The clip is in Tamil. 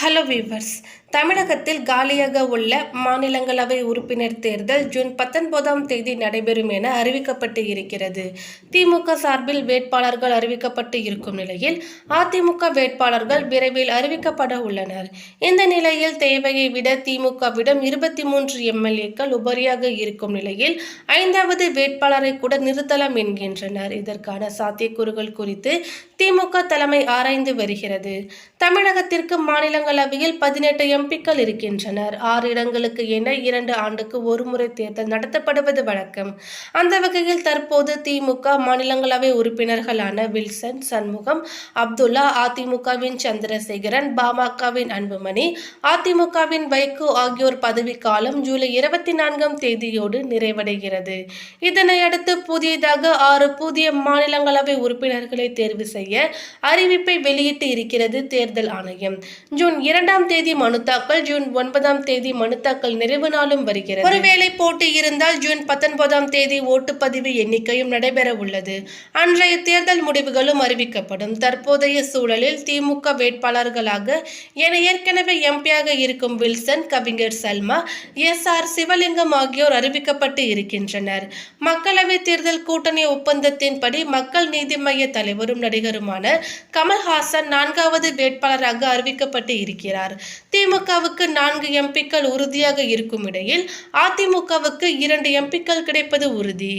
ஹலோ வீவர்ஸ் தமிழகத்தில் காலியாக உள்ள மாநிலங்களவை உறுப்பினர் தேர்தல் ஜூன் பத்தொன்பதாம் தேதி நடைபெறும் என அறிவிக்கப்பட்டு இருக்கிறது. திமுக சார்பில் வேட்பாளர்கள் அறிவிக்கப்பட்டு இருக்கும் நிலையில் அதிமுக வேட்பாளர்கள் விரைவில் அறிவிக்கப்பட உள்ளனர். இந்த நிலையில் தேவையை விட திமுகவிடம் இருபத்தி மூன்று எம்எல்ஏக்கள் உபரியாக இருக்கும் நிலையில் ஐந்தாவது வேட்பாளரை கூட நிறுத்தலாம் என்கின்றனர். இதற்கான சாத்தியக்கூறுகள் குறித்து திமுக தலைமை ஆராய்ந்து வருகிறது. தமிழகத்திற்கு மாநிலங்களவையில் பதினெட்டு எம்பிக்கள் இருக்கின்றனர். ஆறு இடங்களுக்கு என இரண்டு ஆண்டுக்கு ஒருமுறை தேர்தல் நடத்தப்படுவது வழக்கம். அந்த வகையில் தற்போது திமுக மாநிலங்களவை உறுப்பினர்களான வில்சன் சண்முகம் அப்துல்லா அதிமுகவின் சந்திரசேகரன் பாமகவின் அன்புமணி அதிமுகவின் வைகோ ஆகியோர் பதவிக்காலம் ஜூலை இருபத்தி நான்காம் தேதியோடு நிறைவடைகிறது. இதனையடுத்து புதியதாக ஆறு புதிய மாநிலங்களவை உறுப்பினர்களை தேர்வு செய்ய அறிவிப்பை வெளியிட்டு இருக்கிறது தேர்தல் ஆணையம். ஜூன் இரண்டாம் தேதி மனு தாக்கல் ஜூன் ஒன்பதாம் தேதி மனு தாக்கல் நிறைவு நாளும் வருகிறது. ஒருவேளை போட்டி இருந்தால் ஜூன் பத்தொன்பதாம் தேதி ஓட்டுப்பதிவு எண்ணிக்கையும் நடைபெற உள்ளது. அன்றைய தேர்தல் முடிவுகளும் அறிவிக்கப்படும். தற்போதைய சூழலில் திமுக வேட்பாளர்களாக என ஏற்கனவே எம்பியாக இருக்கும் வில்சன் கவிஞர் சல்மா எஸ் ஆர் சிவலிங்கம் ஆகியோர் அறிவிக்கப்பட்டு இருக்கின்றனர். மக்களவை தேர்தல் கூட்டணி ஒப்பந்தத்தின்படி மக்கள் நீதி மய்ய தலைவரும் நடிகருமான கமல்ஹாசன் நான்காவது வேட்பாளராக அறிவிக்கப்பட்டு இருக்கிறார் திமுகவுக்கு நான்கு எம்பிக்கள் உறுதியாக இருக்கும் இடையில் அதிமுகவுக்கு இரண்டு எம்பிக்கள் கிடைப்பது உறுதி.